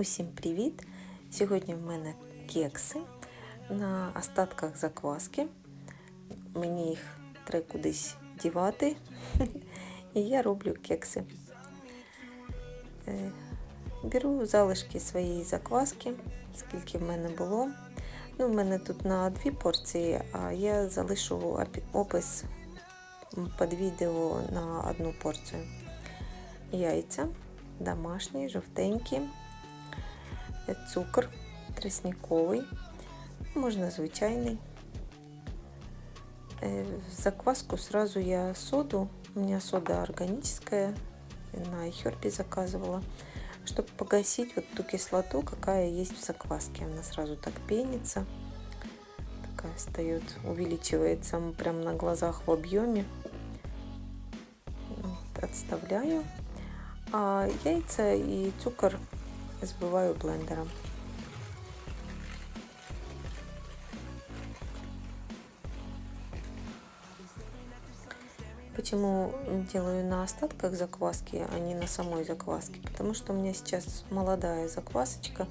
Усім привіт! Сьогодні в мене кекси на остатках закваски. Мені їх треба кудись дівати. І я роблю кекси. Е, Беру залишки своєї закваски, скільки в мене було. Ну, в мене тут на дві порції, а я залишу опис під відео на одну порцію. Яйця домашні, жовтенькі, цукор тресніковий, можна звичайний. В закваску сразу я соду, у меня сода органическая, на iHerb заказывала, чтобы погасить вот ту кислоту, какая есть в закваске. Она сразу так пенится, такая встает, увеличивается прямо на глазах в объеме. Вот, отставляю. А яйца и цукор взбиваю блендером. Почему делаю на остатках закваски, а не на самой закваске? Потому что у меня сейчас молодая заквасочка,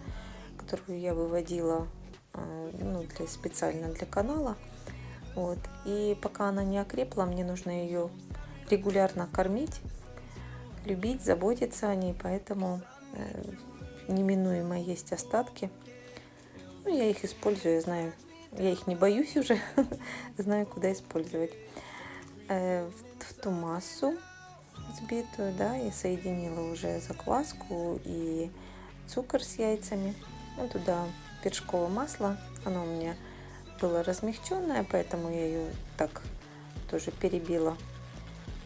которую я выводила а, ну, для, специально для канала. Вот. И пока она не окрепла, мне нужно ее регулярно кормить, любить, заботиться о ней, поэтому э, неминуемо есть остатки. Ну, я их использую, я знаю, я их не боюсь уже, знаю, куда использовать. Э, в, в ту массу взбитую, да, я соединила уже закваску и цукор с яйцами. Ну, туда вершковое масло, оно у меня было размягченное, поэтому я ее так тоже перебила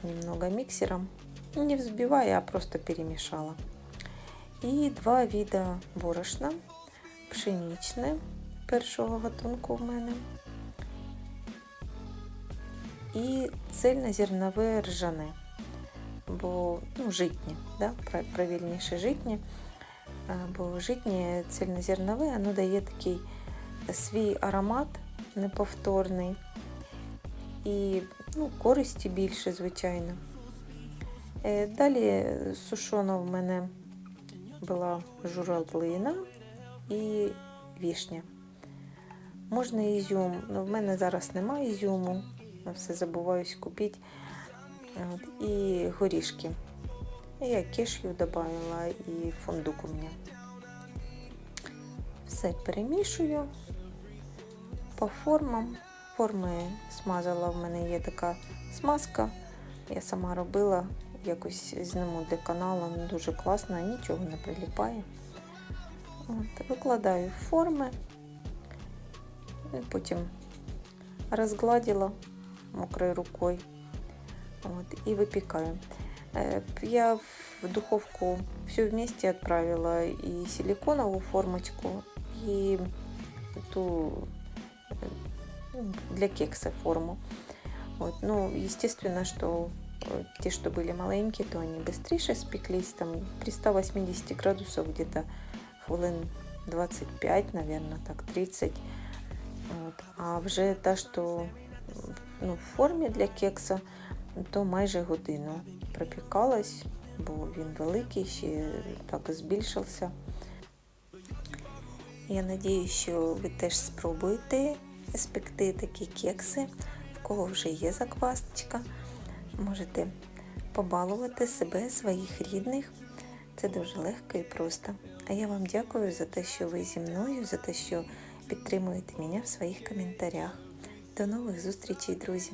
немного миксером. Не взбивая, а просто перемешала. І два вида борошна. Пшеничне першого гатунку в мене. І цельнозернове ржане. Бо ну, житнє, да? правильніше житнє. Бо житнє цельнозернове, воно дає такий свій аромат неповторний. І ну, користі більше, звичайно. Е, Далі сушона в мене була журавлина і вішня. Можна ізюм, але в мене зараз немає ізюму, все забуваюсь купити. І горішки. Я кешю додала і фундук у мене. Все перемішую по формам. Форми смазала, в мене є така смазка. Я сама робила, якось зніму для каналу, ну, дуже класно, нічого не приліпає. От, викладаю форми, потім розгладила мокрою рукою от, і випікаю. Е, Я в духовку все вместе отправила и силиконовую формочку, и ту ну, для кекса форму. Вот. Ну, естественно, что те, что были маленькие, то они быстрее спеклись, там при 180 градусов где-то хвилин 25, наверное, так 30. Вот. А вже та, що ну, в формі для кекса, то майже годину пропікалась, бо він великий, ще так збільшився. Я надіюсь, що ви теж спробуєте спекти такі кекси, в кого вже є заквасочка. Можете побалувати себе, своїх рідних. Це дуже легко і просто. А я вам дякую за те, що ви зі мною, за те, що підтримуєте мене в своїх коментарях. До нових зустрічей, друзі!